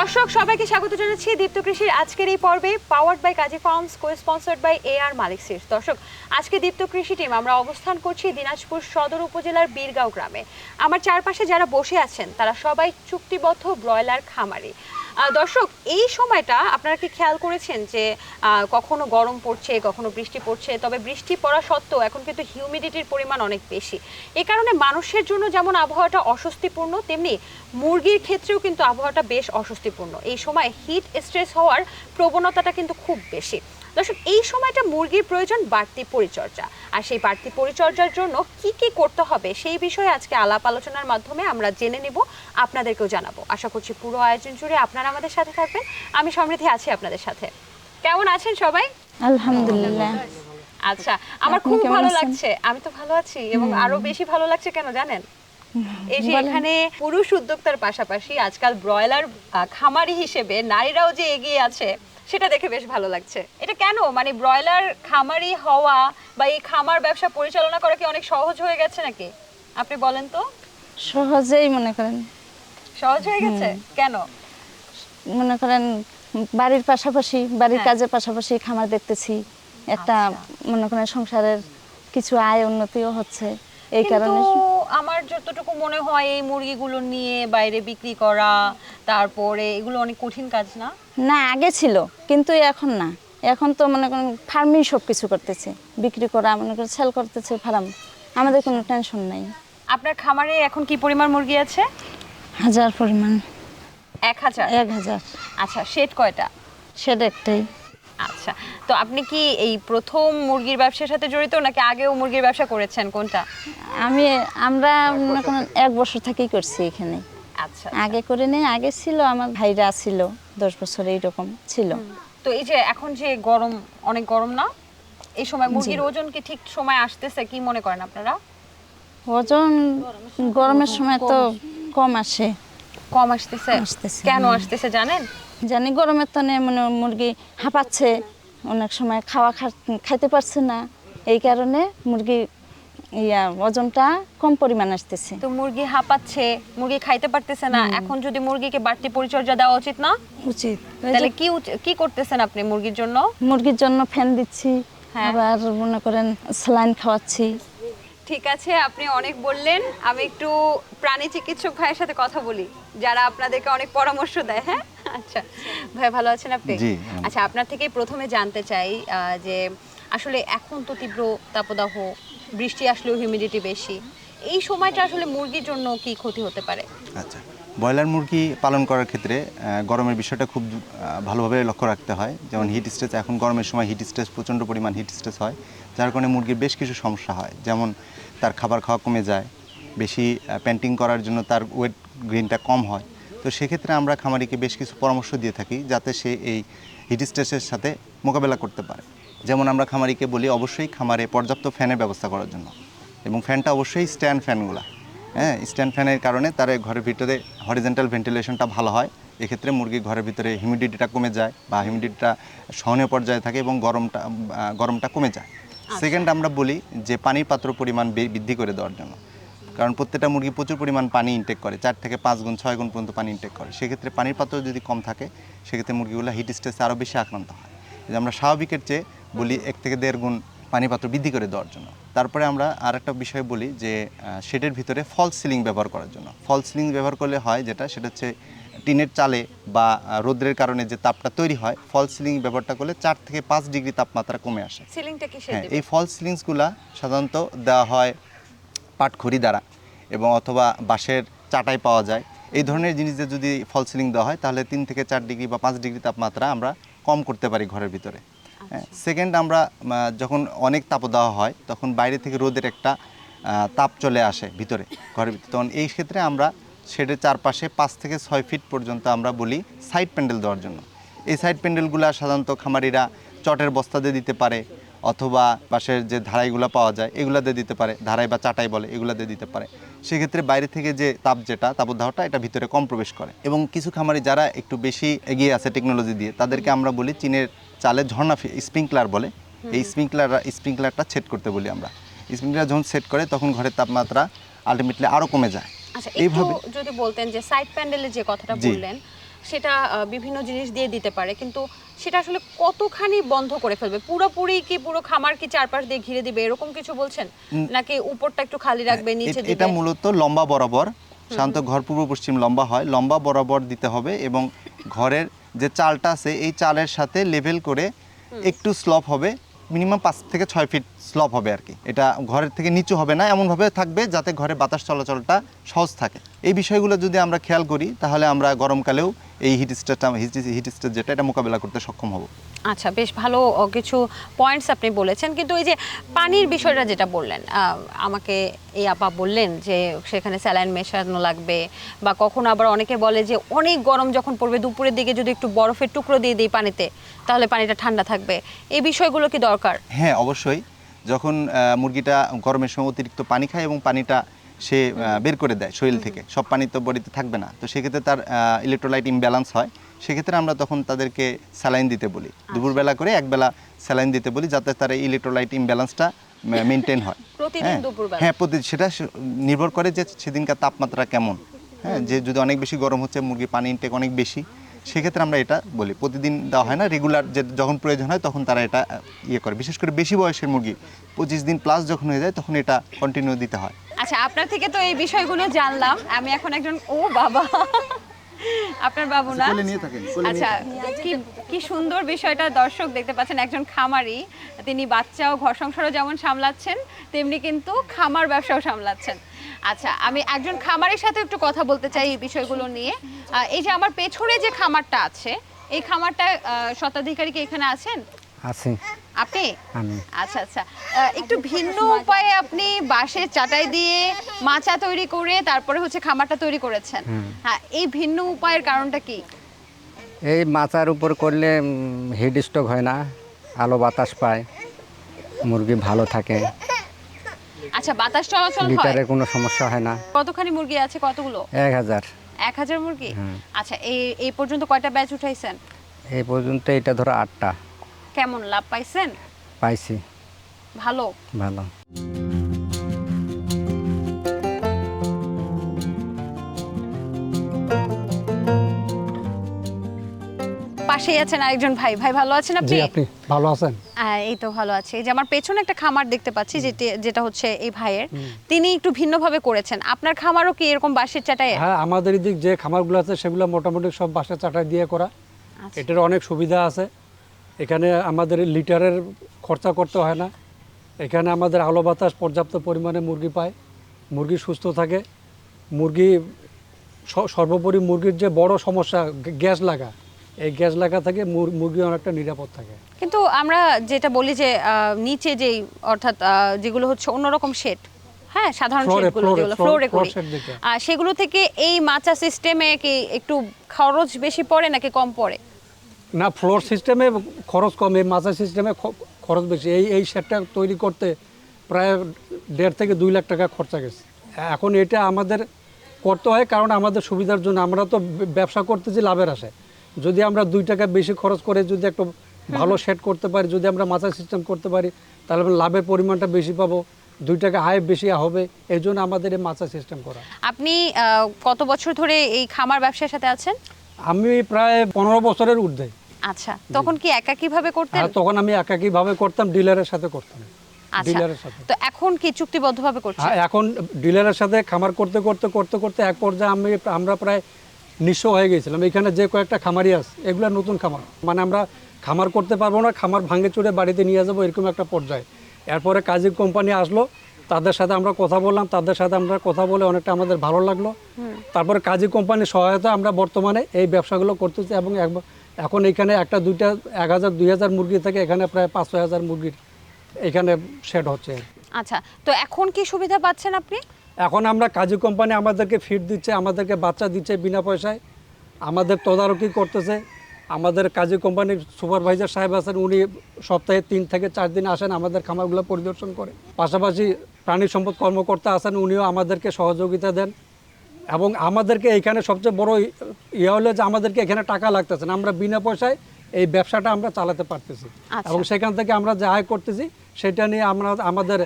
দর্শক, সবাইকে স্বাগত জানাচ্ছি দীপ্ত কৃষির আজকের এই পর্বে powered by Kazi farms co sponsored by A R Malik seeds দর্শক, আজকে দীপ্ত কৃষি টিম আমরা অবস্থান করছি দিনাজপুর সদর উপজেলার বীরগাঁও গ্রামে। আমার চারপাশে যারা বসে আছেন, তারা সবাই চুক্তিবদ্ধ ব্রয়লার খামারি। দর্শক, এই সময়টা আপনারা কি খেয়াল করেছেন যে কখনো গরম পড়ছে, কখনো বৃষ্টি পড়ছে? তবে বৃষ্টি পড়া সত্ত্বেও এখন কিন্তু হিউমিডিটির পরিমাণ অনেক বেশি। এ কারণে মানুষের জন্য যেমন আবহাওয়াটা অস্বস্তিপূর্ণ, তেমনি মুরগির ক্ষেত্রেও কিন্তু আবহাওয়াটা বেশ অস্বস্তিপূর্ণ। এই সময় হিট স্ট্রেস হওয়ার প্রবণতাটা কিন্তু খুব বেশি। দর্শক এই সময়টা মুরগির প্রয়োজন বাড়তি পরিচর্যা। আর সেই বাড়তি পরিচর্যার জন্য কি কি করতে হবে সেই বিষয়ে আজকে আলাপ আলোচনার মাধ্যমে আমরা জেনে নেব আপনাদেরকেও জানাব। আশা করছি পুরো আয়োজন জুড়ে আপনারা আমাদের সাথে থাকবেন। আমি সমৃদ্ধি আছি আপনাদের সাথে। কেমন আছেন সবাই? আলহামদুলিল্লাহ। আচ্ছা আমার খুব ভালো লাগছে। আমি তো ভালো আছি এবং আরও বেশি ভালো লাগছে কেন জানেন? এই যে এখানে পুরুষ উদ্যোক্তার পাশাপাশি আজকাল ব্রয়লার খামারি হিসেবে নারীরাও যে এগিয়ে আছে সেটা দেখে বেশ ভালো লাগছে। এটা কেন? মানে ব্রয়লার খামারি হওয়া বা এই খামার ব্যবসা পরিচালনা করা কি অনেক সহজ হয়ে গেছে নাকি? আপনি বলেন তো। সহজেই মনে করেন। সহজ হয়ে গেছে? কেন? মনে করেন বাড়ির পাশাপাশি বাড়ির হ্যাঁ। কাজের পাশাপাশি খামার দেখতেছি। একটা আচ্ছা। মনে করেন সংসারের কিছু আয় উন্নতিও হচ্ছে। এই কারণে আমার যতটুকু মনে হয় এই মুরগিগুলো নিয়ে বাইরে বিক্রি করা তারপরে এগুলো অনেক কঠিন কাজ না? না আগে ছিল কিন্তু এখন না। এখন তো মনে করেন ফার্মিং সব কিছু করতেছে। বিক্রি করা মনে করেন সেল করতেছে ফার্ম। আমাদের কোনো টেনশন নাই। আপনার খামারে এখন কি পরিমাণ মুরগি আছে? হাজার পরিমাণ। এক হাজার? এক হাজার। আচ্ছা শেড কয়টা? সেটা একটাই। আচ্ছা তো আপনি কি এই প্রথম মুরগির ব্যবসার সাথে জড়িত নাকি আগেও মুরগির ব্যবসা করেছেন? কোনটা? আমি আমরা এক বছর থেকেই। করছি এখানে। আচ্ছা আগে করে নেই আগে ছিল আমার ভাইরা ছিল দশ বছর এইরকম ছিল। তো এই যে এখন যে গরম অনেক গরম না? এই সময় মুরগির ওজন কি ঠিক সময় আসতেছে? কি মনে করেন আপনারা? ওজন গরমের সময় তো কম আসে। কম আসতেছে? আসতেছে, কেন আসতেছে জানেন? জানি গরমের তনে মানে মুরগি হাঁপাচ্ছে অনেক সময় খাওয়া খাইতে পারছে না। এই কারণে মুরগি ইয়া ওজনটা কম পরিমাণ আসতেছে। তো মুরগি হাঁপাচ্ছে মুরগি খাইতে পারতেছে না। এখন যদি মুরগিকে বাড়তি পরিচর্যা দেওয়া উচিত না? উচিত। তাহলে কি কি করতেছেন আপনি মুরগির জন্য? মুরগির জন্য ফ্যান দিচ্ছি হ্যাঁ। আবার মনে করেন স্যালাইন খাওয়াচ্ছি। ঠিক আছে আপনি অনেক বললেন। আমি একটু প্রাণী চিকিৎসক ভাইয়ের সাথে কথা বলি যারা আপনাদেরকে অনেক পরামর্শ দেয় হ্যাঁ? আচ্ছা ভাই ভালো আছেন আপনি? জি। আচ্ছা আপনার থেকে প্রথমে জানতে চাই যে আসলে এখন তো তীব্র তাপদাহ বৃষ্টি আসলেও হিউমিডিটি বেশি। এই সময়টা আসলে মুরগির জন্য কি ক্ষতি হতে পারে? আচ্ছা ব্রয়লার মুরগি পালন করার ক্ষেত্রে গরমের বিষয়টা খুব ভালোভাবে লক্ষ্য রাখতে হয়। যেমন হিট স্ট্রেস এখন গরমের সময় হিট স্ট্রেস প্রচণ্ড পরিমাণ হিট স্ট্রেস হয়। যার কারণে মুরগির বেশ কিছু সমস্যা হয়। যেমন তার খাবার খাওয়া কমে যায় বেশি প্যান্টিং করার জন্য তার ওয়েট গ্রেনটা কম হয়। তো সেক্ষেত্রে আমরা খামারিকে বেশ কিছু পরামর্শ দিয়ে থাকি যাতে সে এই হিট স্ট্রেসের সাথে মোকাবেলা করতে পারে। যেমন আমরা খামারিকে বলি অবশ্যই খামারে পর্যাপ্ত ফ্যানের ব্যবস্থা করার জন্য। এবং ফ্যানটা অবশ্যই স্ট্যান্ড ফ্যানগুলা। হ্যাঁ স্ট্যান্ড ফ্যানের কারণে তার ঘরের ভিতরে হরিজেন্টাল ভেন্টিলেশনটা ভালো হয়। এক্ষেত্রে মুরগির ঘরের ভিতরে হিউমিডিটিটা কমে যায় বা হিউমিডিটিটা সহনীয় পর্যায়ে থাকে এবং গরমটা গরমটা কমে যায়। সেকেন্ড আমরা বলি যে পানির পাত্র পরিমাণ বৃদ্ধি করে দেওয়ার জন্য। কারণ প্রত্যেকটা মুরগি প্রচুর পরিমাণ পানি ইনটেক করে চার থেকে পাঁচ গুণ ছয় গুণ পর্যন্ত পানি ইনটেক করে। সেক্ষেত্রে পানির পাত্র যদি কম থাকে সেক্ষেত্রে মুরগিগুলো হিট স্ট্রেসে আরও বেশি আক্রান্ত হয়। যে আমরা স্বাভাবিকের চেয়ে বলি এক থেকে দেড় গুণ পানি পাত্র বৃদ্ধি করে দেওয়ার জন্য। তারপরে আমরা আর একটা বিষয় বলি যে শেডের ভিতরে ফল সিলিং ব্যবহার করার জন্য। ফল সিলিং ব্যবহার করলে হয় যেটা সেটা হচ্ছে টিনের চালে বা রোদ্রের কারণে যে তাপটা তৈরি হয় ফল সিলিং ব্যবহারটা করলে চার থেকে পাঁচ ডিগ্রি তাপমাত্রা কমে আসে। সিলিংটা কি হ্যাঁ এই ফল সিলিংসগুলা সাধারণত দেওয়া হয় পাটখড়ি দ্বারা। এবং অথবা বাঁশের চাটাই পাওয়া যায়। এই ধরনের জিনিসে যদি ফল সিলিং দেওয়া হয় তাহলে তিন থেকে চার ডিগ্রি বা পাঁচ ডিগ্রি তাপমাত্রা আমরা কম করতে পারি ঘরের ভিতরে। হ্যাঁ সেকেন্ড আমরা যখন অনেক তাপদাহ হয় তখন বাইরে থেকে রোদের একটা তাপ চলে আসে ভিতরে ঘরের ভিতরে। তখন এই ক্ষেত্রে আমরা শেডের চারপাশে পাঁচ থেকে ছয় ফিট পর্যন্ত আমরা বলি সাইড প্যান্ডেল দেওয়ার জন্য। এই সাইড প্যান্ডেলগুলো সাধারণত খামারিরা চটের বস্তা দিয়ে দিতে পারে অথবা বাঁশের যে ধারাইগুলো পাওয়া যায় এগুলো দিয়ে দিতে পারে ধারাই বা চাটাই বলে এগুলো দিয়ে দিতে পারে। সেক্ষেত্রে বাইরে থেকে যে তাপ যেটা তাপদাহটা এটা ভিতরে কম প্রবেশ করে। এবং কিছু খামারি যারা একটু বেশি এগিয়ে আছে টেকনোলজি দিয়ে তাদেরকে আমরা বলি চীনের চালে ঝর্ণা স্প্রিংকলার বলে। এই স্প্রিংকলার স্প্রিংকলারটা সেট করতে বলি আমরা। স্প্রিংকলার যখন সেট করে তখন ঘরের তাপমাত্রা আলটিমেটলি আরও কমে যায়। আচ্ছা এইভাবে যদি বলতেন যে সাইড প্যান্ডেলের যে কথাটা। বললেন সেটা বিভিন্ন জিনিস দিয়ে দিতে পারে। কিন্তু সেটা আসলে কতখানি বন্ধ করে ফেলবে? পুরোপুরি কি পুরো খামার কি চারপাশ দিয়ে ঘিরে দিবে? এরকম কিছু বলছেন? নাকি উপরটা একটু খালি রাখবে নিচে হ্যাঁ, এটা মূলত লম্বা বরাবর। শান্ত ঘর পূর্ব পশ্চিম লম্বা হয়। লম্বা বরাবর দিতে হবে এবং ঘরের যে চালটা আছে এই চালের সাথে লেভেল করে একটু স্লপ হবে। মিনিমাম পাঁচ থেকে ছয় ফিট স্লপ হবে আর কি। এটা ঘরের থেকে নিচু হবে না এমনভাবে থাকবে যাতে ঘরে বাতাস চলাচলটা সহজ থাকে। এই বিষয়গুলো যদি আমরা খেয়াল করি তাহলে আমরা গরমকালেও এই হিট স্টেটটা হিট স্টেট যেটা এটা মোকাবেলা করতে সক্ষম হব। আচ্ছা বেশ ভালো কিছু পয়েন্টস আপনি বলেছেন। কিন্তু এই যে পানির বিষয়টা যেটা বললেন আমাকে এই আপা বললেন যে সেখানে স্যালাইন মেশানো লাগবে বা কখনো আবার অনেকে বলে যে অনেক গরম যখন পড়বে দুপুরের দিকে যদি একটু বরফের টুকরো দিয়ে দিই পানিতে তাহলে পানিটা ঠান্ডা থাকবে। এই বিষয়গুলো কি দরকার? হ্যাঁ অবশ্যই। যখন মুরগিটা গরমের সময় অতিরিক্ত পানি খায় এবং পানিটা সে বের করে দেয় শরীর থেকে সব পানি তো বডিতে থাকবে না। তো সেক্ষেত্রে তার ইলেকট্রোলাইট ইমব্যালেন্স হয়। সেক্ষেত্রে আমরা তখন তাদেরকে স্যালাইন দিতে বলি। দুপুরবেলা করে একবেলা স্যালাইন দিতে বলি যাতে তার ইলেকট্রোলাইট ইমব্যালেন্সটা মেনটেন হয়। হ্যাঁ। হ্যাঁ প্রতি সেটা নির্ভর করে যে সেদিনকার তাপমাত্রা কেমন। হ্যাঁ যে যদি অনেক বেশি গরম হচ্ছে মুরগি পানি ইনটেক অনেক বেশি। সেক্ষেত্রে আমরা এটা বলি। প্রতিদিন দেওয়া হয় না রেগুলার যে যখন প্রয়োজন হয় তখন তারা এটা ইয়ে করে। বিশেষ করে বেশি বয়সের মুরগি পঁচিশ দিন প্লাস যখন হয়ে যায় তখন এটা কন্টিনিউ দিতে হয়। আচ্ছা আপনার থেকে তো এই বিষয়গুলো জানলাম। আমি এখন একজন ও বাবা আপনার বাবু না? আচ্ছা কি কি সুন্দর বিষয়টা দর্শক দেখতে পাচ্ছেন একজন খামারি। তিনি বাচ্চা ও ঘর সংসারও যেমন সামলাচ্ছেন তেমনি কিন্তু খামার ব্যবসাও সামলাচ্ছেন। আচ্ছা আমি একজন খামারের সাথে একটু কথা বলতে চাই এই বিষয়গুলো নিয়ে। এই যে আমার পেছনে যে খামারটা আছে এই খামারটা স্বত্বাধিকারী কি এখানে আছেন? আছি। আপনি? আচ্ছা আচ্ছা। একটু ভিন্ন উপায়ে আপনি বাঁশের চাটাই দিয়ে মাচা তৈরি করে তারপরে হচ্ছে খামারটা তৈরি করেছেন। হ্যাঁ এই ভিন্ন উপায়ের কারণটা কি? এই মাচার উপর করলে হিট স্ট্রোক হয় না আলো বাতাস পায় মুরগি ভালো থাকে। আচ্ছা বাতাস চলাচল হয়? ভিতরে কোনো সমস্যা হয় না। কতখানি মুরগি আছে? কতগুলো? এক হাজার। এক হাজার মুরগি? আচ্ছা এই এই পর্যন্ত কয়টা ব্যাচ উঠাইছেন? এই পর্যন্ত এটা ধরো আটটা। কেমন লাভ পাইছেন? পাইছি। ভালো? ভালো। পাশেই আছেন আরেকজন ভাই। ভাই ভালো আছেন আপনি? আপনি ভালো আছেন? এই তো ভালো আছে। এই যে আমার পেছনে একটা খামার দেখতে পাচ্ছি যেটি যেটা হচ্ছে এই ভাইয়ের। তিনি একটু ভিন্নভাবে করেছেন। আপনার খামারও কি এরকম বাঁশের চাটাই হ্যাঁ আমাদের এদিক যে খামারগুলো আছে সেগুলো মোটামুটি সব বাসা চাটা দিয়ে করা। আচ্ছা। এটার অনেক সুবিধা আছে। এখানে আমাদের লিটারের খরচা করতে হয় না। এখানে আমাদের আলো বাতাস পর্যাপ্ত পরিমাণে মুরগি পায়। মুরগি সুস্থ থাকে। মুরগি সর্বোপরি মুরগির যে বড় সমস্যা গ্যাস লাগা এই গ্যাস লাগা থেকে মুর- মুরগি অনেকটা নিরাপদ থাকে। কিন্তু আমরা যেটা বলি যে নিচে যেই অর্থাৎ যেগুলো হচ্ছে অন্যরকম শেড হ্যাঁ সাধারণ শেডগুলো যেগুলো ফ্লোরে করি। সেগুলো থেকে এই মাচা সিস্টেমে কি একটু খরচ বেশি পড়ে নাকি কম পড়ে? না ফ্লোর সিস্টেমে খরচ কম এই মাচা সিস্টেমে খরচ বেশি। এই এই সেটটা তৈরি করতে প্রায় দেড় থেকে দুই লাখ টাকা খরচা গেছে। এখন এটা আমাদের করতে হয় কারণ আমাদের সুবিধার জন্য। আমরা তো ব্যবসা করতেছি লাভের আসে যদি আমরা দুই টাকা বেশি খরচ করে যদি একটু ভালো সেট করতে পারি যদি আমরা মাচা সিস্টেম করতে পারি তাহলে আমরা লাভের পরিমাণটা বেশি পাবো দুই টাকা আয় বেশি হবে এই জন্য আমাদের এই মাচা সিস্টেম করা। আপনি কত বছর ধরে এই খামার ব্যবসার সাথে আছেন? আমি প্রায় পনেরো বছরের ঊর্ধ্বে। আচ্ছা তখন কি একা কীভাবে করতেন? তখন আমি একাকীভাবে করতাম? ডিলারের সাথে করতাম। আচ্ছা ডিলারের সাথে। তো এখন কি চুক্তিবদ্ধভাবে করছেন? হ্যাঁ এখন ডিলারের সাথে খামার করতে করতে করতে করতে এক পর্যায়ে আমি আমরা প্রায় নিঃস্ব হয়ে গেছিলাম। এখানে যে কয়েকটা খামারি আছে এগুলো নতুন খামার। মানে আমরা খামার করতে পারব না খামার ভাঙে চুড়ে বাড়িতে নিয়ে যাব এরকম একটা পর্যায়ে। এরপরে কাজী কোম্পানি আসলো তাদের সাথে আমরা কথা বললাম তাদের সাথে আমরা কথা বলে অনেকটা আমাদের ভালো লাগল। তারপরে কাজী কোম্পানির সহায়তা আমরা বর্তমানে এই ব্যবসাগুলো করতেছি এবং এখন এখানে একটা দুইটা এক হাজার দুই হাজার মুরগি থেকে এখানে প্রায় পাঁচ ছয় হাজার মুরগির এখানে শেড হচ্ছে। আচ্ছা তো এখন কি সুবিধা পাচ্ছেন আপনি? এখন আমরা কাজী কোম্পানি আমাদেরকে ফিড দিচ্ছে আমাদেরকে বাচ্চা দিচ্ছে বিনা পয়সায়। আমাদের তদারকি করতেছে। আমাদের কাজী কোম্পানির সুপারভাইজার সাহেব আছেন উনি সপ্তাহে তিন থেকে চার দিন আসেন আমাদের খামারগুলো পরিদর্শন করে। পাশাপাশি প্রাণী সম্পদ কর্মকর্তা আছেন উনিও আমাদেরকে সহযোগিতা দেন। এবং আমাদেরকে এখানে সবচেয়ে বড় ইয়ে হলো যে আমাদেরকে এখানে টাকা লাগতেছে না। আমরা বিনা পয়সায় এই ব্যবসাটা আমরা চালাতে পারতেছি। আচ্ছা। এবং সেখান থেকে আমরা যে আয় করতেছি সেটা নিয়ে আমরা আমাদের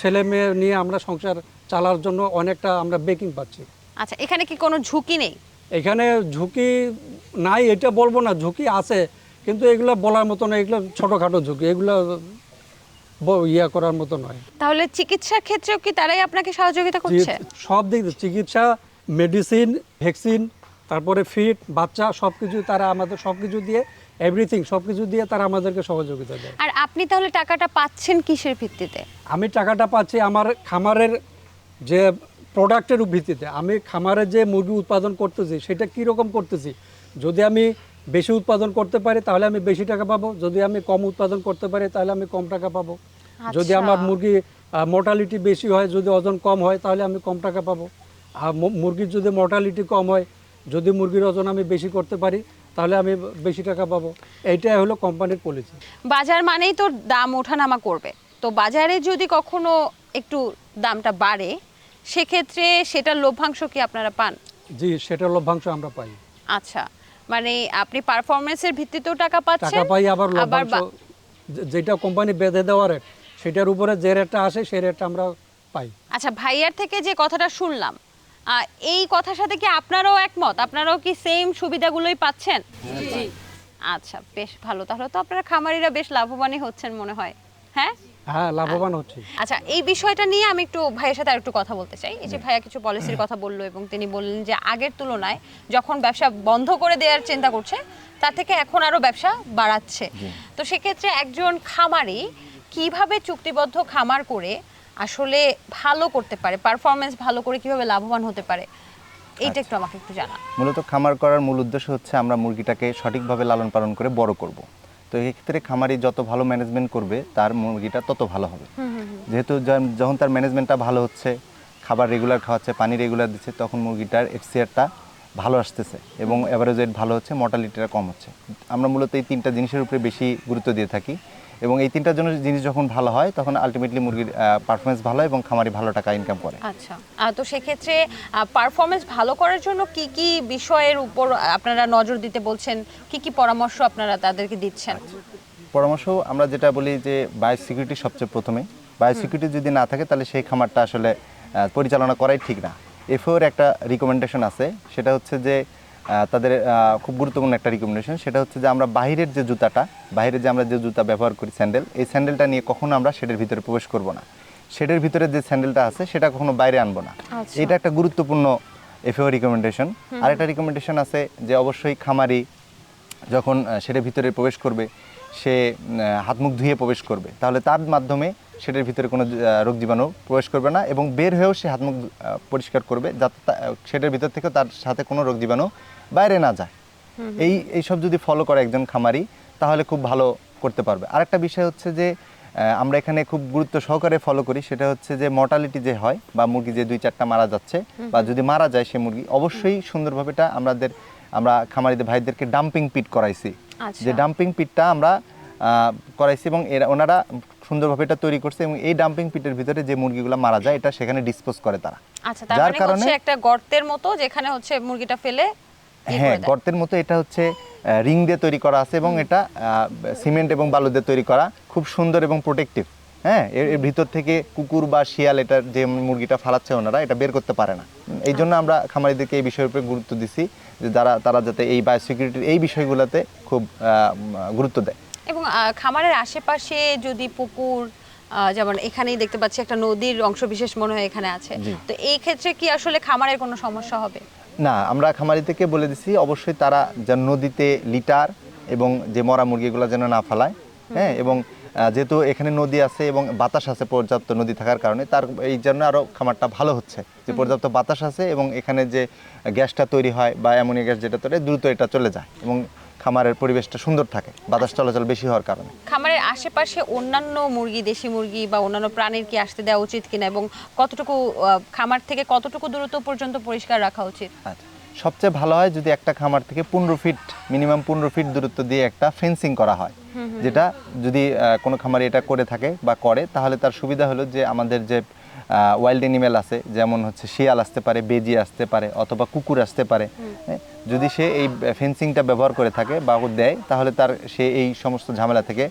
ছেলে মেয়ে নিয়ে আমরা সংসার চালার জন্য অনেকটা আমরা বেকিং পাচ্ছি। আচ্ছা এখানে কি কোনো ঝুঁকি নেই? এখানে ঝুঁকি নাই এটা বলব না ঝুঁকি আছে কিন্তু এগুলো বলার মতো না এগুলো ছোটোখাটো ঝুঁকি এগুলো ইয়া করার মতো নয়। তাহলে চিকিৎসার ক্ষেত্রেও কি তারাই আপনাকে সহযোগিতা করছে? সব দিক চিকিৎসা মেডিসিন ভ্যাকসিন তারপরে ফিট বাচ্চা সব কিছু তারা আমাদের সব কিছু দিয়ে এভরিথিং সব কিছু দিয়ে তারা আমাদেরকে সহযোগিতা দেয়। আর আপনি তাহলে টাকাটা পাচ্ছেন কিসের ভিত্তিতে? আমি টাকাটা পাচ্ছি আমার খামারের যে প্রোডাক্টের ভিত্তিতে আমি খামারে যে মুরগি উৎপাদন করতেছি সেটা কী রকম করতেছি? যদি আমি বেশি উৎপাদন করতে পারি তাহলে আমি বেশি টাকা পাবো। যদি আমি কম উৎপাদন করতে পারি তাহলে আমি কম টাকা পাবো। যদি আচ্ছা। আমার মুরগি মর্টালিটি বেশি হয় যদি ওজন কম হয় তাহলে আমি কম টাকা পাবো। আর মুরগির যদি মর্টালিটি কম হয় যদি মুরগির ওজন আমি বেশি করতে পারি তাহলে আমি বেশি টাকা পাবো। এইটাই হলো কোম্পানির পলিসি বাজার মানেই তো দাম ওঠানামা করবে। তো বাজারে যদি কখনো একটু দামটা বাড়ে সেক্ষেত্রে সেটার লভ্যাংশ কি আপনারা পান? জি সেটা লভ্যাংশ আমরা পাই। আচ্ছা মানে আপনি পারফরমেন্সের ভিত্তিতেও টাকা পাচ্ছেন টাকা পাই আবার লভ্যাংশ যে- যেটা কোম্পানি বেঁধে দেওয়া রেট সেটার উপরে যে রেটটা আসে সেই রেটটা আমরা পাই। আচ্ছা ভাইয়ার থেকে যে কথাটা শুনলাম আহ, এই কথার সাথে কি আপনারাও একমত? আপনারাও কি সেম সুবিধাগুলোই পাচ্ছেন? জি। আচ্ছা বেশ ভালো। তাহলে তো আপনারা খামারিরা বেশ লাভবানই হচ্ছেন মনে হয় হ্যাঁ? হ্যাঁ লাভবান হচ্ছে। আচ্ছা এই বিষয়টা নিয়ে আমি একটু ভাইয়ের সাথে একটু কথা বলতে চাই। এই যে ভাইয়া কিছু পলিসির কথা বলল এবং তিনি বললেন যে আগের তুলনায় যখন ব্যবসা বন্ধ করে দেওয়ার চিন্তা করছে তার থেকে এখন আরও ব্যবসা বাড়াচ্ছে। তো সেক্ষেত্রে একজন খামারি কীভাবে চুক্তিবদ্ধ খামার করে আসলে ভালো করতে পারে পারফরমেন্স ভালো করে কীভাবে লাভবান হতে পারে এইটা একটু আমাকে একটু জানা মূলত খামার করার মূল উদ্দেশ্য হচ্ছে আমরা মুরগিটাকে সঠিকভাবে লালন পালন করে বড় করব। তো এই ক্ষেত্রে খামারি যত ভালো ম্যানেজমেন্ট করবে তার মুরগিটা তত ভালো হবে। যেহেতু যখন তার ম্যানেজমেন্টটা ভালো হচ্ছে খাবার রেগুলার খাওয়াচ্ছে পানি রেগুলার দিচ্ছে তখন মুরগিটার এফসিআরটা ভালো আসতেছে এবং অ্যাভারেজ রেট ভালো হচ্ছে মর্টালিটিটা কম হচ্ছে। আমরা মূলত এই তিনটা জিনিসের উপরে বেশি গুরুত্ব দিয়ে থাকি। এবং এই তিনটার জন্য জিনিস যখন ভালো হয় তখন আলটিমেটলি মুরগির পারফরমেন্স ভালো হয় এবং খামারি ভালো টাকা ইনকাম করে। আচ্ছা। তো সেক্ষেত্রে পারফরমেন্স ভালো করার জন্য কি কি বিষয়ের উপর আপনারা নজর দিতে বলছেন? কি কি পরামর্শ আপনারা তাদেরকে দিচ্ছেন? পরামর্শ আমরা যেটা বলি যে বায়োসিকিউরিটি সবচেয়ে প্রথমে। বায়োসিকিউরিটি যদি না থাকে তাহলে সেই খামারটা আসলে পরিচালনা করাই ঠিক না। এফওর একটা রিকমেন্ডেশন আছে। সেটা হচ্ছে যে তাদের খুব গুরুত্বপূর্ণ একটা রিকমেন্ডেশন সেটা হচ্ছে যে আমরা বাইরের যে জুতাটা বাইরে যে আমরা যে জুতা ব্যবহার করি স্যান্ডেল এই স্যান্ডেলটা নিয়ে কখনো আমরা শেডের ভিতরে প্রবেশ করব না। শেডের ভিতরে যে স্যান্ডেলটা আছে সেটা কখনো বাইরে আনব না। আচ্ছা। এটা একটা গুরুত্বপূর্ণ এফও রিকমেন্ডেশন আর একটা রিকমেন্ডেশন আছে যে অবশ্যই খামারি যখন সেটার ভিতরে প্রবেশ করবে সে হাত মুখ ধুয়ে প্রবেশ করবে তাহলে তার মাধ্যমে সেটার ভিতরে কোনো রোগ জীবাণু প্রবেশ করবে না এবং বের হয়েও সে হাত মুখ পরিষ্কার করবে যাতে সেটার ভিতর থেকে তার সাথে কোনো রোগ জীবাণু বাইরে না যায়। এই এইসব যদি ফলো করে একজন খামারি তাহলে খুব ভালো করতে পারবে। আরেকটা বিষয় হচ্ছে যে আমরা এখানে খুব গুরুত্ব সহকারে ফলো করি সেটা হচ্ছে যে মর্টালিটি যে হয় বা মুরগি যে দুই চারটা মারা যাচ্ছে বা যদি মারা যায় সে মুরগি অবশ্যই সুন্দরভাবে এটা আমাদের আমরা খামারিদের ভাইদেরকে ডাম্পিং পিট করাইছি। আচ্ছা। যে ডাম্পিং পিটটা আমরা আহ, করাইছি এবং এরা ওনারা সুন্দরভাবে এটা তৈরি করছে এবং এই ডাম্পিং পিটের ভিতরে যে মুরগিগুলো মারা যায় এটা সেখানে ডিসপোজ করে তারা। আচ্ছা তার মানে হচ্ছে একটা গর্তের মতো যেখানে হচ্ছে মুরগিটা ফেলে ইয়ে হ্যাঁ গর্তের মতো এটা হচ্ছে রিং দিয়ে তৈরি করা আছে এবং এটা সিমেন্ট এবং বালু দিয়ে তৈরি করা খুব সুন্দর এবং প্রোটেক্টিভ হ্যাঁ এর ভিতর থেকে কুকুর বা শিয়াল এটা যে মুরগিটা ফালাচ্ছে ওনারা এটা বের করতে পারে না। এই জন্য আমরা খামারিদেরকে এই বিষয়ের উপরে গুরুত্ব দিছি যে যারা তারা যাতে এই বায়োসিকিউরিটির এই বিষয়গুলোতে খুব গুরুত্ব দেয়। এবং খামারের আশেপাশে যদি পুকুর যেমন এখানেই দেখতে পাচ্ছি একটা নদীর অংশ বিশেষ মনে হয় এখানে আছে। তো এই ক্ষেত্রে কি আসলে খামারের কোনো সমস্যা হবে? না আমরা খামারিদেরকে বলে দিছি অবশ্যই তারা যেন নদীতে লিটার এবং যে মরা মুরগিগুলো যেন না ফেলায় হ্যাঁ এবং যেহেতু এখানে নদী আছে এবং বাতাস আছে পর্যাপ্ত নদী থাকার কারণে তার এই জন্য আরও খামারটা ভালো হচ্ছে। যে পর্যাপ্ত বাতাস আছে এবং এখানে যে গ্যাসটা তৈরি হয় বা অ্যামোনিয়া গ্যাস যেটা তৈরি দ্রুত এটা চলে যায় এবং খামারের পরিবেশটা সুন্দর থাকে বাতাস চলাচল বেশি হওয়ার কারণে। খামারের আশেপাশে অন্যান্য মুরগি দেশি মুরগি বা অন্যান্য প্রাণীর কি আসতে দেওয়া উচিত কিনা এবং কতটুকু খামার থেকে কতটুকু দূরত্ব পর্যন্ত পরিষ্কার রাখা উচিত? আচ্ছা। সবচেয়ে ভালো হয় যদি একটা খামার থেকে পনেরো ফিট মিনিমাম পনেরো ফিট দূরত্ব দিয়ে একটা ফেন্সিং করা হয়। যেটা যদি কোনো খামারি এটা করে থাকে বা করে তাহলে তার সুবিধা হলো যে আমাদের যে ওয়াইল্ড অ্যানিমেল আছে যেমন হচ্ছে শিয়াল আসতে পারে বেজি আসতে পারে অথবা কুকুর আসতে পারে। হ্যাঁ, যদি সে এই ফেন্সিংটা ব্যবহার করে থাকে বা দেয় তাহলে তার সে এই সমস্ত ঝামেলা থেকে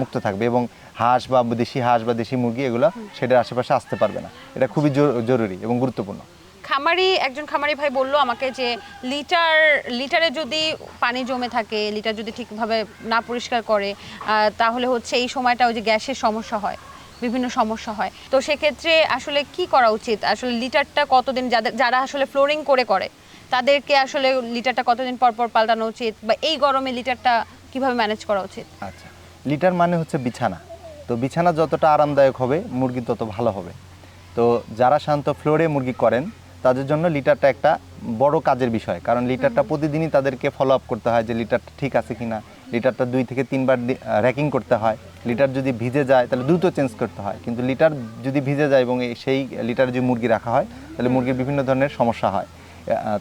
মুক্ত থাকবে এবং হাঁস বা দেশি হাঁস বা দেশি মুরগি এগুলো সেটার আশেপাশে আসতে পারবে না। এটা খুবই জরুরি এবং গুরুত্বপূর্ণ। খামারি একজন খামারি ভাই বলল আমাকে যে লিটার লিটারে যদি পানি জমে থাকে লিটার যদি ঠিকভাবে না পরিষ্কার করে তাহলে হচ্ছে এই সময়টা ওই যে গ্যাসের সমস্যা হয়। বিভিন্ন সমস্যা হয়। তো সেক্ষেত্রে আসলে কি করা উচিত? আসলে লিটারটা কতদিন যাদের যারা আসলে ফ্লোরিং করে করে তাদেরকে আসলে লিটারটা কতদিন পর পর পাল্টানো উচিত? বা এই গরমে লিটারটা কীভাবে ম্যানেজ করা উচিত? আচ্ছা লিটার মানে হচ্ছে বিছানা। তো বিছানা যতটা আরামদায়ক হবে মুরগি তত ভালো হবে। তো যারা শান্ত ফ্লোরে মুরগি করেন তাদের জন্য লিটারটা একটা বড় কাজের বিষয়। কারণ লিটারটা প্রতিদিনই তাদেরকে ফলো আপ করতে হয় যে লিটারটা ঠিক আছে কিনা। লিটারটা দুই থেকে তিনবার র্যাকিং করতে হয়। লিটার যদি ভিজে যায় তাহলে দ্রুত চেঞ্জ করতে হয়। কিন্তু লিটার যদি ভিজে যায় এবং এই- সেই লিটারে যদি মুরগি রাখা হয় তাহলে মুরগির বিভিন্ন ধরনের সমস্যা হয়।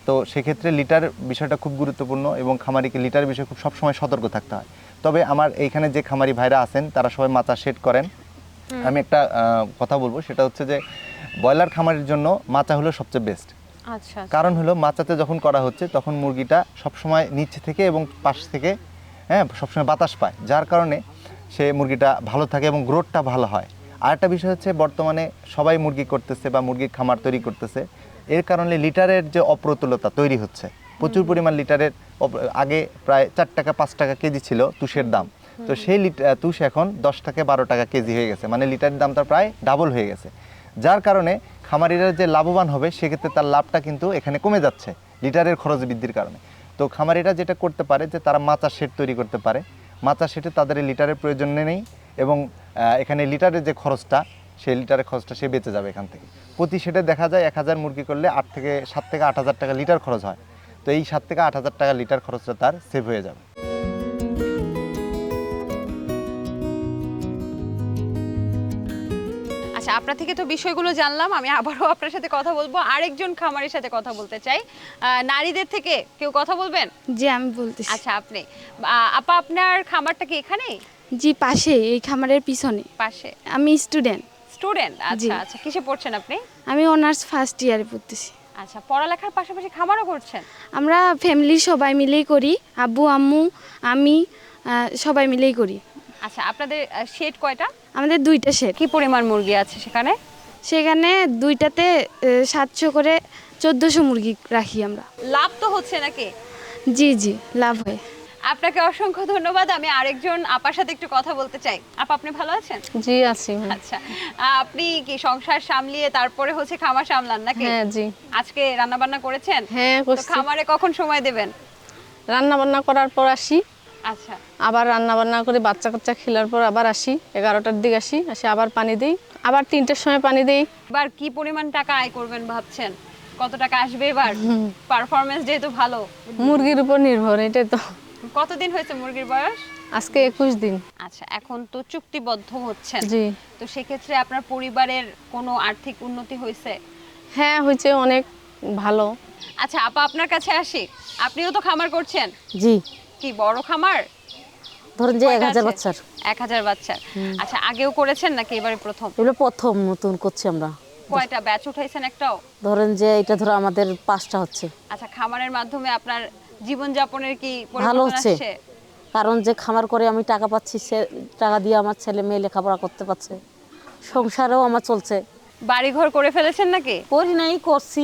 তো সেক্ষেত্রে লিটার বিষয়টা খুব গুরুত্বপূর্ণ এবং খামারিকে লিটার বিষয়ে খুব সবসময় সতর্ক থাকতে হয়। তবে আমার এইখানে যে খামারি ভাইরা আছেন তারা সবাই মাচা সেট করেন। আমি একটা কথা বলব সেটা হচ্ছে যে ব্রয়লার খামারের জন্য মাচা হলো সবচেয়ে বেস্ট আচ্ছা। কারণ হলো মাচাতে যখন করা হচ্ছে তখন মুরগিটা সবসময় নিচে থেকে এবং পাশ থেকে হ্যাঁ সবসময় বাতাস পায়। যার কারণে সে মুরগিটা ভালো থাকে এবং গ্রোথটা ভালো হয়। আরেকটা বিষয় হচ্ছে বর্তমানে সবাই মুরগি করতেছে বা মুরগির খামার তৈরি করতেছে। এর কারণে লিটারের যে অপ্রতুলতা তৈরি হচ্ছে। প্রচুর পরিমাণ লিটারের আগে প্রায় চার টাকা পাঁচ টাকা কেজি ছিল তুষের দাম। তো সেই লিট- আহ, তুষ এখন দশ থেকে বারো টাকা কেজি হয়ে গেছে। মানে লিটারের দামটা প্রায় ডাবল হয়ে গেছে। যার কারণে খামারিরা যে লাভবান হবে সেক্ষেত্রে তার লাভটা কিন্তু এখানে কমে যাচ্ছে লিটারের খরচ বৃদ্ধির কারণে। তো খামারিরা যেটা করতে পারে যে তারা মাচা শেড তৈরি করতে পারে। মাচা শেডে তাদের লিটারের প্রয়োজন নেই এবং এখানে লিটারের যে খরচটা, সেই লিটারের খরচটা সে বেঁচে যাবে এখান থেকে। প্রতি শেডে দেখা যায় এক হাজার মুরগি করলে আট থেকে, সাত থেকে আট হাজার টাকা লিটার খরচ হয়। তো এই সাত থেকে আট হাজার টাকা লিটার খরচটা তার সেভ হয়ে যাবে। আচ্ছা আপনার থেকে তো বিষয়গুলো জানলাম আমি আবারও আপনার সাথে কথা বলব। আরেকজন খামারের সাথে কথা বলতে চাই। নারীদের থেকে কেউ কথা বলবেন? জি আমি বলতেছি। আচ্ছা আপনি। আপা আপনার খামারটা কি এখানে? জি পাশে এই খামারের পিছনে। পাশে। আমি স্টুডেন্ট। স্টুডেন্ট? আচ্ছা আচ্ছা কিসে পড়ছেন আপনি? আমি অনার্স ফার্স্ট ইয়ারে পড়তেছি। আচ্ছা পড়ালেখার পাশাপাশি খামারও করছেন? আমরা ফ্যামিলির সবাই মিলেই করি। আব্বু আম্মু আমি সবাই মিলেই করি। আচ্ছা আপনাদের শেড কয়টা? আমাদের দুইটা শেড কি পরিমাণ মুরগি আছে সেখানে? সেখানে দুইটাতে সাতশো করে চোদ্দোশো মুরগি রাখি আমরা। লাভ তো হচ্ছে নাকি? জি জি লাভ হয়। আপনাকে অসংখ্য ধন্যবাদ। আমি আরেকজন আপার সাথে একটু কথা বলতে চাই। আপা আপনি ভালো আছেন? জি আছি আচ্ছা আপনি কি সংসার সামলিয়ে তারপরে হচ্ছে খামার সামলান নাকি? হ্যাঁ জি। আজকে রান্না বান্না করেছেন? হ্যাঁ খামারে কখন সময় দেবেন? রান্না বান্না করার পর আসি। আচ্ছা। আবার রান্না বান্না করে বাচ্চা কাচ্চা খেলার পর আবার আসি এগারোটার দিকে আসি আসি আবার পানি দিই আবার তিনটের সময় পানি দিই। এবার কি পরিমাণ টাকা আয় করবেন ভাবছেন? কত টাকা আসবে এবার? পারফরমেন্স যেহেতু ভালো। মুরগির উপর নির্ভর এটা তো। কতদিন হয়েছে মুরগির বয়স? আজকে একুশ দিন। আচ্ছা এখন তো চুক্তিবদ্ধ হচ্ছেন। জি। তো সেক্ষেত্রে আপনার পরিবারের কোনো আর্থিক উন্নতি হয়েছে? হ্যাঁ হয়েছে অনেক ভালো। আচ্ছা আপা আপনার কাছে আসি। আপনিও তো খামার করছেন? জি। কি বড় খামার? ধরেন যে এক হাজার? বাচ্চার। এক হাজার বাচ্চার। আচ্ছা আগেও করেছেন নাকি এবারে প্রথম? এগুলো প্রথম নতুন করছি আমরা। কয়টা ব্যাচ উঠাইছেন একটাও? ধরেন যে এটা ধরো আমাদের পাঁচটা হচ্ছে। আচ্ছা খামারের মাধ্যমে আপনার জীবনযাপনের কি ভালো হচ্ছে। কারণ যে খামার করে আমি টাকা পাচ্ছি সে টাকা দিয়ে আমার ছেলে মেয়ে লেখাপড়া করতে পারছে। সংসারেও আমার চলছে। বাড়িঘর করে ফেলেছেন নাকি? করি নাই করছি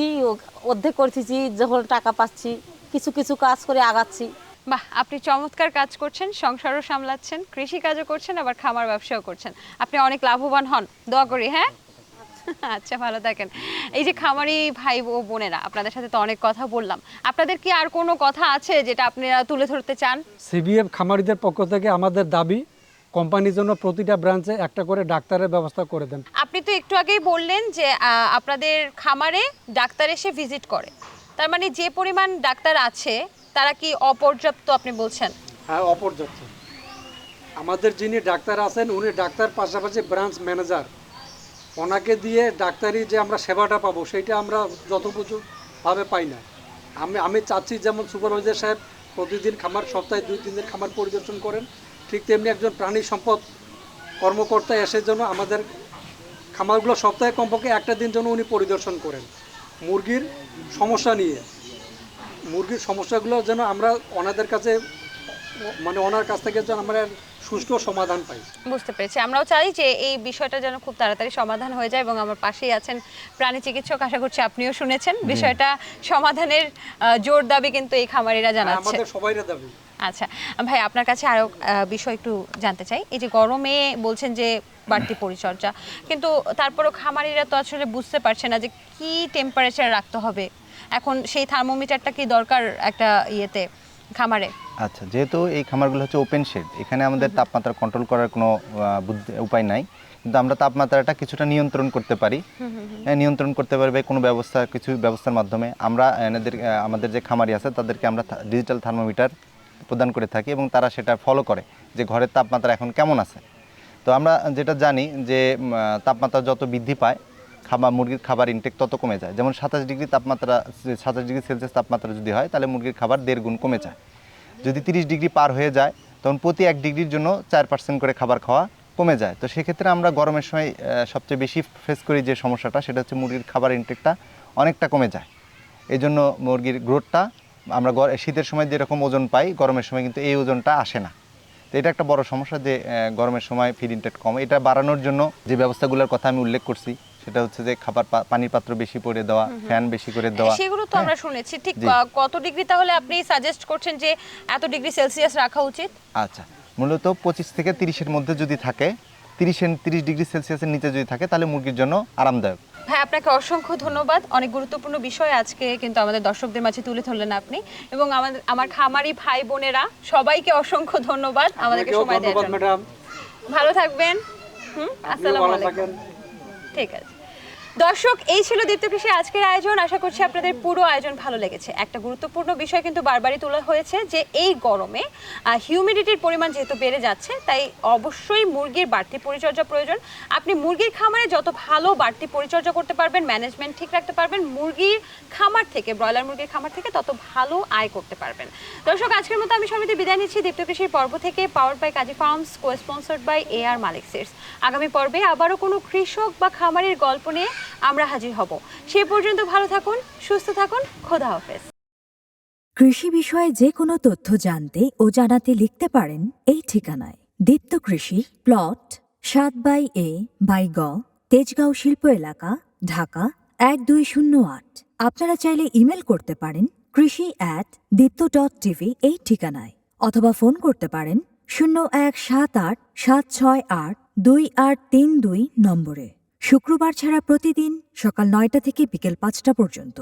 অর্ধেক করতেছি যখন টাকা পাচ্ছি কিছু কিছু কাজ করে আগাচ্ছি। বাহ আপনি চমৎকার কাজ করছেন সংসারও সামলাচ্ছেন কৃষি কাজও করছেন আবার খামার ব্যবসাও করছেন। আপনি অনেক লাভবান হন দোয়া করি হ্যাঁ? আচ্ছা ভালো থাকেন। এই যে খামারি ভাই ও বোনেরা আপনাদের সাথে তো অনেক কথা বললাম। আপনাদের কি আর কোনো কথা আছে যেটা আপনারা তুলে ধরতে চান? সিবিএফ খামারিদের পক্ষ থেকে আমাদের দাবি কোম্পানির জন্য প্রতিটা ব্রাঞ্চে একটা করে ডাক্তারের ব্যবস্থা করে দেন। আপনি তো একটু আগেই বললেন যে আপনাদের খামারে ডাক্তার এসে ভিজিট করে। তার মানে যে পরিমাণ ডাক্তার আছে তারা কি অপর্যাপ্ত আপনি বলছেন? হ্যাঁ অপর্যাপ্ত। আমাদের যিনি ডাক্তার আছেন, উনি ডাক্তার পাশাপাশি ব্রাঞ্চ ম্যানেজার ওনাকে দিয়ে ডাক্তারি যে আমরা সেবাটা পাবো, সেইটা আমরা যথোপযুক্তভাবে পাই না। আমি আমি চাচ্ছি যেমন সুপারভাইজার সাহেব প্রতিদিন খামার, সপ্তাহে দুই, তিন দিন খামার পরিদর্শন করেন। ঠিক তেমনি একজন প্রাণী সম্পদ কর্মকর্তা এসে যেন আমাদের খামারগুলো সপ্তাহে কমপক্ষে একটা দিন যেন উনি পরিদর্শন করেন। মুরগির সমস্যা নিয়ে। মুরগির সমস্যাগুলো যেন আমরা ওনাদের কাছে মানে ওনার কাছ থেকে যেন আমরা সুষ্ঠু সমাধান পাই। বুঝতে পেরেছি। আমরাও চাই যে এই বিষয়টা যেন খুব তাড়াতাড়ি সমাধান হয়ে যায় এবং আমার পাশেই আছেন প্রাণী চিকিৎসক আশা করছি আপনিও শুনেছেন। বিষয়টা সমাধানের জোর দাবি কিন্তু এই খামারিরা জানাচ্ছে। আমাদের সবাইরে দাবি। আচ্ছা ভাই আপনার কাছে আরও আহ, বিষয় একটু জানতে চাই। এই যে গরমে বলছেন যে বাড়তি পরিচর্যা কিন্তু তারপরও খামারিরা তো আসলে বুঝতে পারছে না যে কি টেম্পারেচার রাখতে হবে। এখন সেই থার্মোমিটারটা কি দরকার একটা ইয়েতে খামারে? আচ্ছা যেহেতু এই খামারগুলো হচ্ছে ওপেন শেড এখানে আমাদের তাপমাত্রা কন্ট্রোল করার কোনো উপায় নাই। কিন্তু আমরা তাপমাত্রাটা কিছুটা নিয়ন্ত্রণ করতে পারি। নিয়ন্ত্রণ করতে পারবে কোনো ব্যবস্থা কিছু ব্যবস্থার মাধ্যমে। আমরা এনাদের আমাদের যে খামারি আছে তাদেরকে আমরা ডিজিটাল থার্মোমিটার প্রদান করে থাকি এবং তারা সেটা ফলো করে যে ঘরের তাপমাত্রা এখন কেমন আছে। তো আমরা যেটা জানি যে তাপমাত্রা যত বৃদ্ধি পায় খাবার মুরগির খাবার ইনটেক তত কমে যায়। যেমন সাতাশ ডিগ্রি তাপমাত্রা, সাতাশ ডিগ্রি সেলসিয়াস তাপমাত্রা যদি হয়, তাহলে মুরগির খাবার দেড় গুণ কমে যায়। যদি তিরিশ ডিগ্রি পার হয়ে যায়, তখন প্রতি এক ডিগ্রির জন্য চার পার্সেন্ট করে খাবার খাওয়া কমে যায়। তো সেক্ষেত্রে আমরা গরমের সময় সবচেয়ে বেশি ফেস করি যে সমস্যাটা, সেটা হচ্ছে মুরগির খাবার ইনটেকটা অনেকটা কমে যায়। এই জন্য মুরগির গ্রোথটা আমরা শীতের সময় যেরকম ওজন পাই, গরমের সময় কিন্তু এই ওজনটা আসে না। তো এটা একটা বড় সমস্যা যে গরমের সময় ফিড ইনটেক কম। এটা বাড়ানোর জন্য যে ব্যবস্থাগুলোর কথা আমি উল্লেখ করছি সেটা হচ্ছে যে খাবার পানির পাত্র বেশি করে দেওয়া ফ্যান বেশি করে দেওয়া। সেগুলো তো আমরা শুনেছি। ঠিক কত ডিগ্রি তাহলে আপনি সাজেস্ট করছেন যে এত ডিগ্রি সেলসিয়াস রাখা উচিত? আচ্ছা মূলত পঁচিশ থেকে তিরিশের মধ্যে যদি থাকে তিরিশের তিরিশ ডিগ্রি সেলসিয়াসের নিচে যদি থাকে তাহলে মুরগির জন্য আরামদায়ক। ভাই আপনাকে অসংখ্য ধন্যবাদ। অনেক গুরুত্বপূর্ণ বিষয় আজকে কিন্তু আমাদের দর্শকদের মাঝে তুলে ধরলেন আপনি। এবং আমাদের আমার খামারি ভাই বোনেরা সবাইকে অসংখ্য ধন্যবাদ আমাদেরকে সময় দেওয়ার জন্য। ভালো থাকবেন। হুম আসসালামু ভালো আলাইকুম। ঠিক আছে। দর্শক, এই ছিল দীপ্ত কৃষি আজকের আয়োজন। আশা করছি আপনাদের পুরো আয়োজন ভালো লেগেছে। একটা গুরুত্বপূর্ণ বিষয় কিন্তু বারবারই তোলা হয়েছে যে এই গরমে হিউমিডিটির পরিমাণ যেহেতু বেড়ে যাচ্ছে, তাই অবশ্যই মুরগির বাড়তি পরিচর্যা প্রয়োজন। আপনি মুরগির খামারে যত ভালো বাড়তি পরিচর্যা করতে পারবেন, ম্যানেজমেন্ট ঠিক রাখতে পারবেন, মুরগির খামার থেকে, ব্রয়লার মুরগির খামার থেকে তত ভালো আয় করতে পারবেন। দর্শক, আজকের মতো আমি সমিতি বিদায় নিচ্ছি। দীপ্ত কৃষির পর্ব থেকে power by Kazi farms co sponsored by A R Malik seeds আগামী পর্বে আবারও কোনো কৃষক বা খামারের গল্প নিয়ে আমরা হাজির হব। সে পর্যন্ত ভালো থাকুন, সুস্থ থাকুন, খোদা হাফেজ। কৃষি বিষয়ে যে কোনো তথ্য জানতে ও জানাতে লিখতে পারেন এই ঠিকানায়। দীপ্ত কৃষি, প্লট, সাত বাই এ, বাই গ, তেজগাঁও শিল্প এলাকা, ঢাকা, এক দুই শূন্য আট। আপনারা চাইলে ইমেল করতে পারেন কৃষি অ্যাট দীপ্ত ডট টিভি এই ঠিকানায়। অথবা ফোন করতে পারেন শূন্য এক সাত আট সাত ছয় আট দুই আট তিন দুই নম্বরে। শুক্রবার ছাড়া প্রতিদিন সকাল নয়টা থেকে বিকেল পাঁচটা পর্যন্ত।